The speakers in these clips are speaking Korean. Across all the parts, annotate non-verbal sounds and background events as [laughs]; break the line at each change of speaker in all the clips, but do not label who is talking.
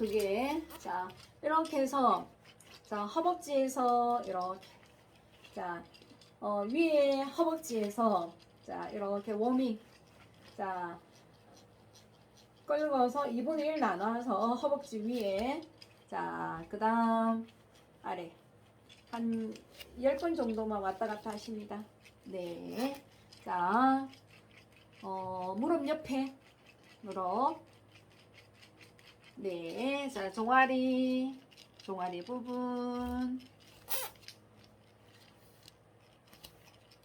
두 개. 자, 이렇게 해서 자, 허벅지에서 이렇게 자, 어, 위에 허벅지에서 자, 이렇게 워밍 자, 끌어서 2분의 1 나눠서 허벅지 위에 자, 그 다음 아래 한 10번 정도만 왔다 갔다 하십니다. 네. 자, 어, 무릎 옆에 무릎 네, 자 종아리, 종아리 부분.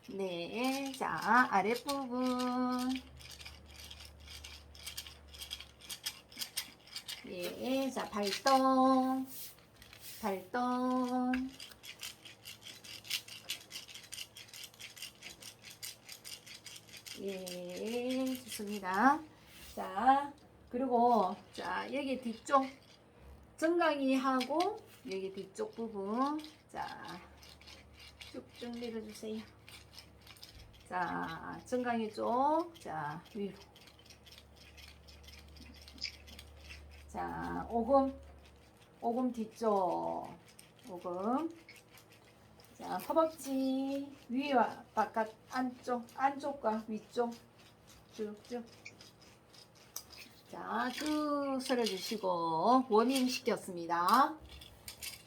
네, 자 아랫부분. 네, 자 발동, 발동. 예, 좋습니다. 자, 그리고 자 여기 뒤쪽 정강이 하고 여기 뒤쪽 부분. 자 쭉쭉 밀어주세요. 자 정강이 쪽자 위로. 자 오금. 오금 뒤쪽. 오금. 자 허벅지 위와 바깥 안쪽 안쪽과 위쪽. 쭉쭉 자, 쭉 쓸어주시고 워밍 시켰습니다.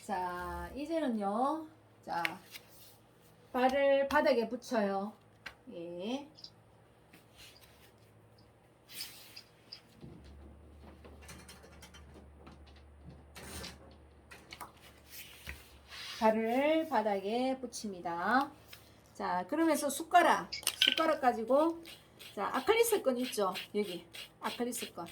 자, 이제는요. 자, 발을 바닥에 붙여요. 예. 발을 바닥에 붙입니다. 자, 그러면서 숟가락, 숟가락 가지고 자, 아크릴스 건 있죠? 여기 아크릴스 건.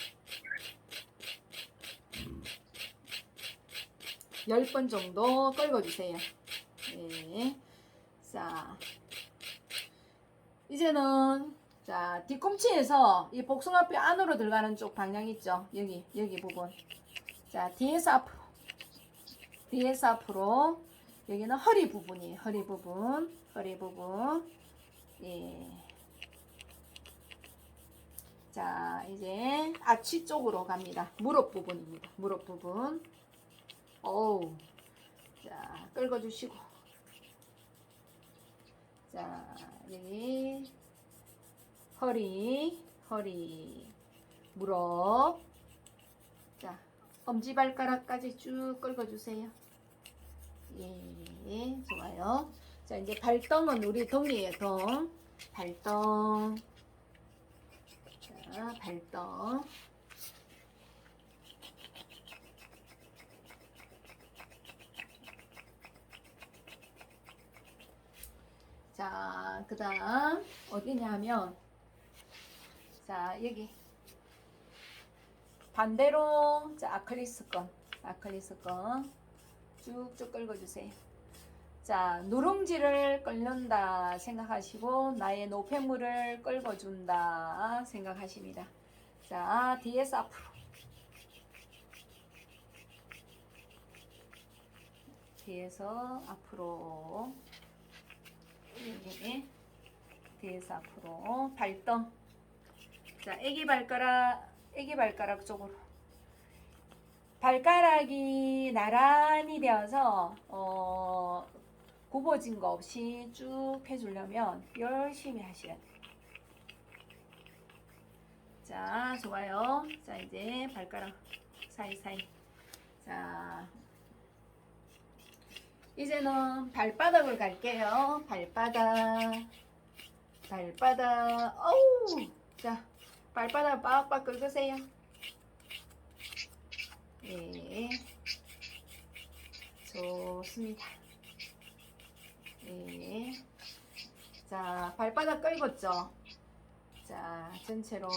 10번 정도 끌어주세요. 네. 자, 이제는 자 뒤꿈치에서 이 복숭아뼈 안으로 들어가는 쪽 방향 있죠? 여기 여기 부분. 자 뒤에서 앞으로 뒤에서 앞으로 여기는 허리 부분이에요. 허리 부분, 허리 부분. 예. 자, 이제 아치 쪽으로 갑니다. 무릎 부분입니다. 무릎 부분. 어우. 자, 끌어주시고. 자, 여기 허리, 허리, 무릎. 자, 엄지발가락까지 쭉 끌어주세요. 예, 좋아요. 자, 이제 발등은 우리 동이에요, 동. 발등. 자, 발등. 자, 그 다음, 어디냐면, 자, 여기. 반대로, 자, 아크리스 건, 아크리스 건. 쭉쭉 긁어주세요. 자, 누룽지를 끓는다 생각하시고 나의 노폐물을 끓어준다 생각하십니다. 자, 뒤에서 앞으로. 뒤에서 앞으로. 여기. 뒤에서 앞으로. 발등. 자, 애기 발가락, 애기 발가락 쪽으로. 발가락이 나란히 되어서 어, 굽어진 거 없이 쭉 해주려면 열심히 하셔야 돼요. 자, 좋아요. 자, 이제 발가락 사이사이. 자, 이제는 발바닥을 갈게요. 발바닥. 발바닥. 어우! 자, 발바닥 빡빡 긁으세요. 네. 좋습니다. 네. 자, 발바닥 끌었죠? 자, 전체로.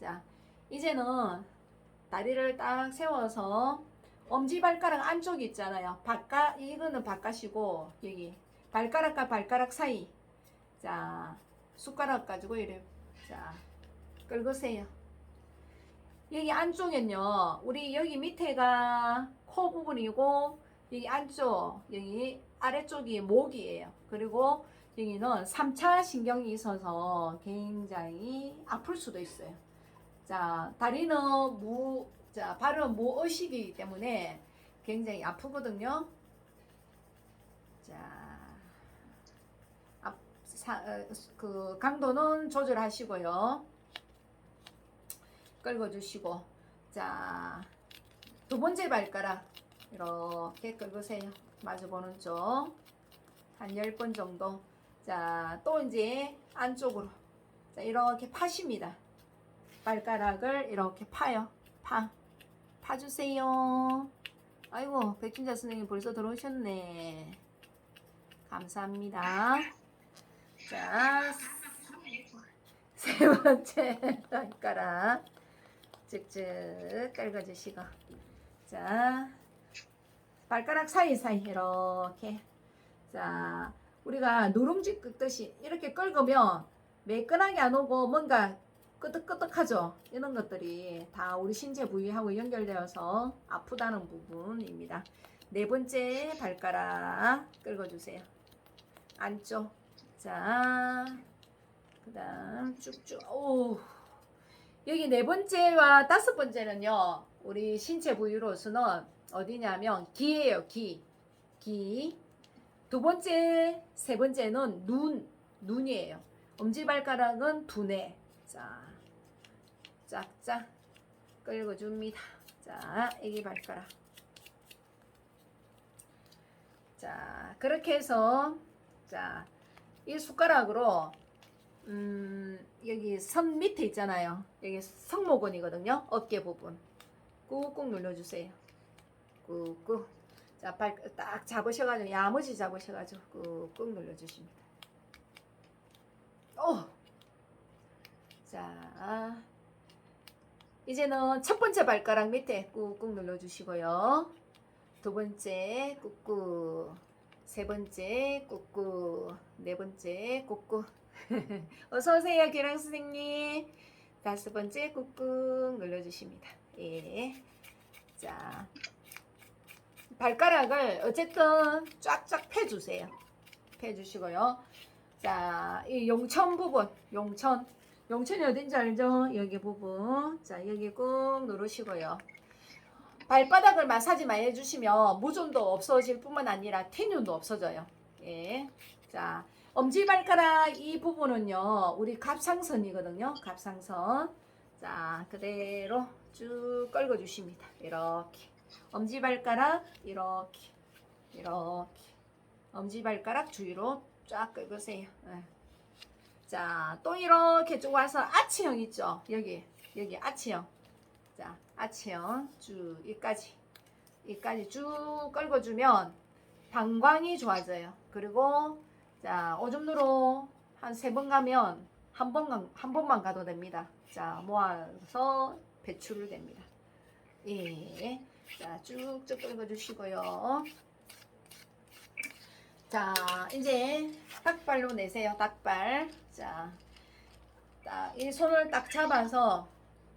자, 이제는 다리를 딱 세워서 엄지발가락 안쪽 있잖아요. 바깥, 이거는 바깥이고, 여기. 발가락과 발가락 사이. 자, 숟가락 가지고 이래. 자, 긁으세요. 여기 안쪽엔요, 우리 여기 밑에가 코 부분이고, 여기 안쪽, 여기 아래쪽이 목이에요. 그리고 여기는 3차 신경이 있어서 굉장히 아플 수도 있어요. 자, 다리는 무, 자, 발은 모의식이기 때문에 굉장히 아프거든요. 자, 앞, 사, 어, 그 강도는 조절하시고요. 끌어주시고, 자, 두 번째 발가락 이렇게 끌으세요. 마주 보는 쪽. 한 10번 정도. 자, 또 이제 안쪽으로. 자, 이렇게 파십니다. 발가락을 이렇게 파요. 파. 파주세요. 아이고, 백준자 선생님 벌써 들어오셨네. 감사합니다. 자, 세 번째 [laughs] 발가락. 쭉쭉 깔아주시고. 자, 발가락 사이사이 이렇게. 자, 우리가 누룽지 끄듯이 이렇게 긁으면 매끈하게 안 오고 뭔가 끄덕끄덕하죠. 이런 것들이 다 우리 신체 부위하고 연결되어서 아프다는 부분입니다. 네 번째 발가락 긁어주세요. 안쪽. 자, 그 다음 쭉쭉. 오. 여기 네 번째와 다섯 번째는요. 우리 신체 부위로서는 어디냐면 귀예요. 귀. 귀. 두 번째, 세 번째는 눈. 눈이에요. 엄지발가락은 두뇌. 자, 짝짝 끌어줍니다. 자, 애기 발가락. 자, 그렇게 해서 자, 이 숟가락으로 음, 여기 선 밑에 있잖아요. 여기 성모근이거든요. 어깨 부분. 꾹꾹 눌러주세요. 꾹꾹. 자, 발 딱 잡으셔가지고 야무지 잡으셔가지고 꾹꾹 눌러주십니다. 오. 자, 이제는 첫 번째 발가락 밑에 꾹꾹 눌러주시고요. 두 번째 꾹꾹, 세 번째 꾹꾹, 네 번째 꾹꾹. [laughs] 어서 오세요, 기랑 선생님. 다섯 번째 꾹꾹 눌러주십니다. 예. 자, 발가락을 어쨌든 쫙쫙 펴주세요. 펴주시고요. 자, 이 용천 부분, 용천. 용천이 어딘지 알죠? 여기 부분. 자, 여기 꾹 누르시고요. 발바닥을 마사지 많이 해주시면 무좀도 없어질 뿐만 아니라 텐윤도 없어져요. 예. 자, 엄지발가락 이 부분은요, 우리 갑상선이거든요. 갑상선. 자, 그대로 쭉 끌어주십니다. 이렇게. 엄지발가락, 이렇게. 이렇게. 엄지발가락 주위로 쫙 끌으세요. 예. 자, 또 이렇게 쭉 와서 아치형 있죠? 여기, 여기 아치형. 자, 아치형 쭉 여기까지. 여기까지 쭉 끌어주면 방광이 좋아져요. 그리고 자, 오줌누로 한 세 번 가면 한 번, 한 번만 가도 됩니다. 자, 모아서 배출을 됩니다. 예. 자, 쭉쭉 끌어주시고요. 자, 이제 닭발로 내세요. 닭발. 자, 딱 이 손을 딱 잡아서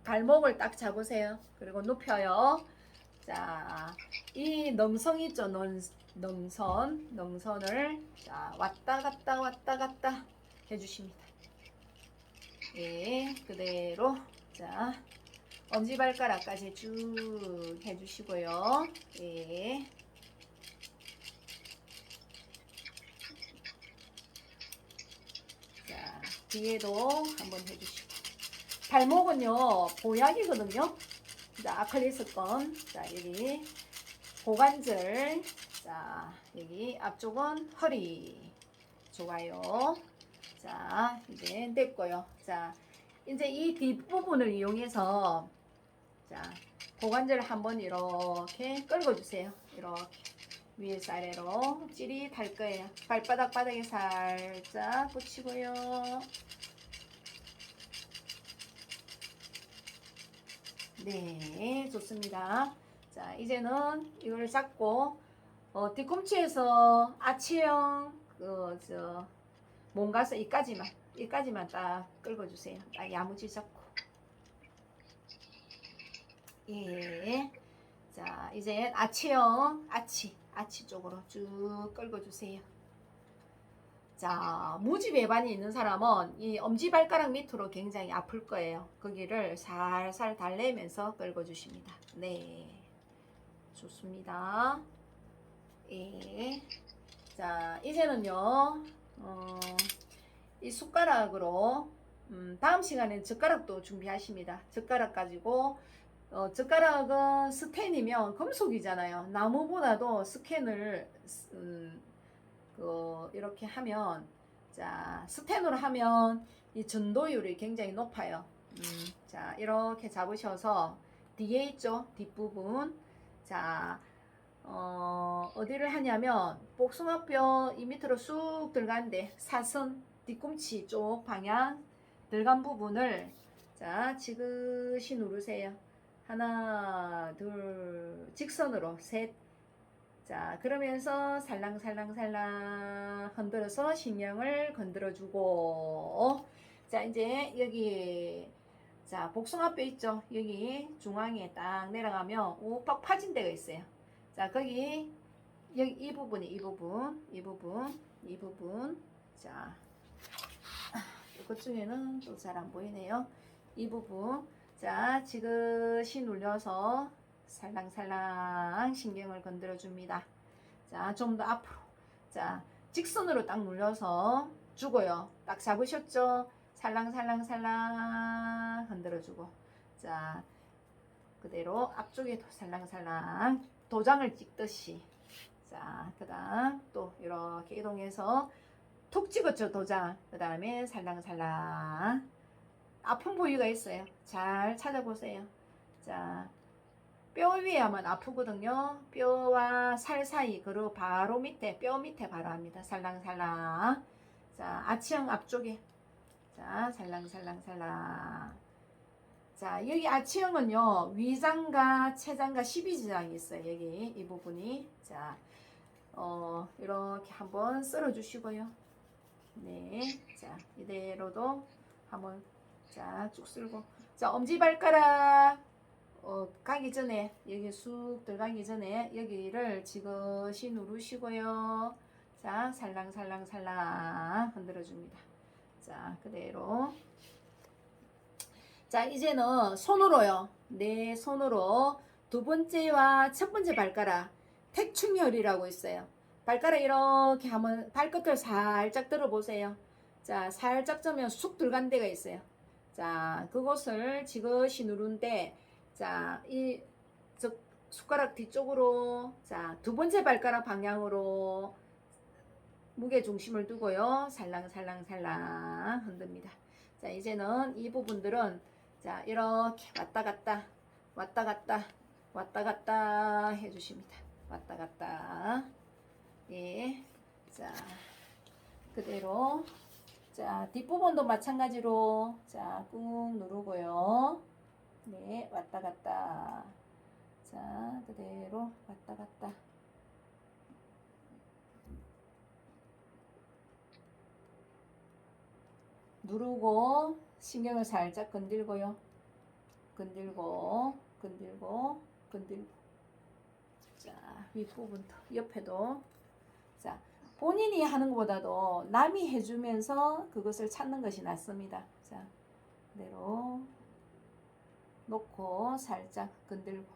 발목을 딱 잡으세요. 그리고 눕혀요. 자, 이 능성 있죠? 능, 능선, 능선을 자 왔다 갔다 왔다 갔다 해주십니다. 예, 그대로 자 엄지발가락까지 쭉 해주시고요. 예. 자 뒤에도 한번 해주시고 발목은요 보약이거든요. 자 아클리스건 자 여기 고관절 자 여기 앞쪽은 허리 좋아요 자 이제 됐고요 자 이제 이 뒷부분을 이용해서 자 고관절을 한번 이렇게 끌고 주세요. 이렇게 위에서 아래로 찌릿할 거예요. 발바닥 바닥에 살짝 붙이고요. 네 좋습니다. 자 이제는 이걸 잡고 어, 뒤꿈치에서 아치형 그 저 몸가서 이까지만 이까지만 딱 끌어주세요. 딱 야무지 잡고 예. 자 이제 아치형 아치 아치 쪽으로 쭉 끌어주세요. 자, 무지배반이 있는 사람은 이 엄지발가락 밑으로 굉장히 아플 거예요. 거기를 살살 달래면서 끌어주십니다. 네. 좋습니다. 예. 자, 이제는요, 어, 이 숟가락으로, 음, 다음 시간에 젓가락도 준비하십니다. 젓가락 가지고, 어, 젓가락은 스텐이면 금속이잖아요. 나무보다도 스캔을, 음, 그, 이렇게 하면, 자, 스텐으로 하면 이 전도율이 굉장히 높아요. 음, 자, 이렇게 잡으셔서 뒤에 있죠? 뒷부분. 자, 어, 어디를 하냐면 복숭아뼈 이 밑으로 쑥 들어간데 사선 뒤꿈치 쪽 방향 들어간 부분을 자 지그시 누르세요. 하나 둘 직선으로. 셋. 자 그러면서 살랑살랑살랑 흔들어서 신경을 건드려주고. 자 이제 여기 자 복숭아뼈 있죠? 여기 중앙에 딱 내려가면 오빡 파진 데가 있어요. 자 거기 여기 이 부분이 이 부분 이 부분 이 부분. 자 이것 중에는 또 잘 안 보이네요. 이 부분 자 지그시 눌려서 살랑살랑 신경을 건드려 줍니다. 자 좀 더 앞으로. 자 직선으로 딱 눌려서 주고요. 딱 잡으셨죠? 살랑살랑살랑 흔들어 주고. 자 그대로 앞쪽에도 살랑살랑 도장을 찍듯이. 자 그 다음 또 이렇게 이동해서 톡 찍었죠 도장. 그 다음에 살랑살랑 아픈 부위가 있어요 잘 찾아보세요 자 뼈 위에 하면 아프거든요 뼈와 살 사이 그리고 바로 밑에 뼈 밑에 바로 합니다 살랑살랑 자 아치형 앞쪽에 자 살랑살랑살랑 자, 여기 아치형은요, 위장과 체장과 12지장이 있어요. 여기 이 부분이. 자, 어, 이렇게 한번 썰어 주시고요. 네. 자, 이대로도 한번 자, 쭉 쓸고. 자, 엄지발가락 어, 가기 전에 여기 쑥 들어가기 전에 여기를 지그시 누르시고요. 자, 살랑살랑살랑 흔들어 줍니다. 자, 그대로 자, 이제는 손으로요. 네, 손으로 두 번째와 첫 번째 발가락 택충혈이라고 있어요. 발가락 이렇게 하면 발끝을 살짝 들어보세요. 자, 살짝 들면 쑥 들어간 데가 있어요. 자, 그곳을 지그시 누른데, 자, 이 저, 숟가락 뒤쪽으로, 자, 두 번째 발가락 방향으로 무게 중심을 두고요. 살랑살랑살랑 흔듭니다. 자, 이제는 이 부분들은 자, 이렇게 왔다 갔다, 왔다 갔다, 왔다 갔다 해주십니다. 왔다 갔다. 예. 자, 그대로. 자, 뒷부분도 마찬가지로. 자, 꾹 누르고요. 네, 왔다 갔다. 자, 그대로 왔다 갔다. 누르고 신경을 살짝 건들고요. 건들고 건들고 건들고 자 윗부분도 옆에도 자 본인이 하는 것보다도 남이 해주면서 그것을 찾는 것이 낫습니다. 자 그대로 놓고 살짝 건들고.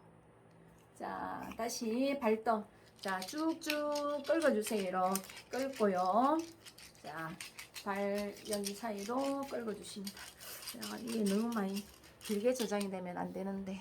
자 다시 발등 자 쭉쭉 끌어주세요. 이렇게 끌고요. 자 발 여기 사이로 끌어주십니다. 자, 이게 너무 많이 길게 저장이 되면 안 되는데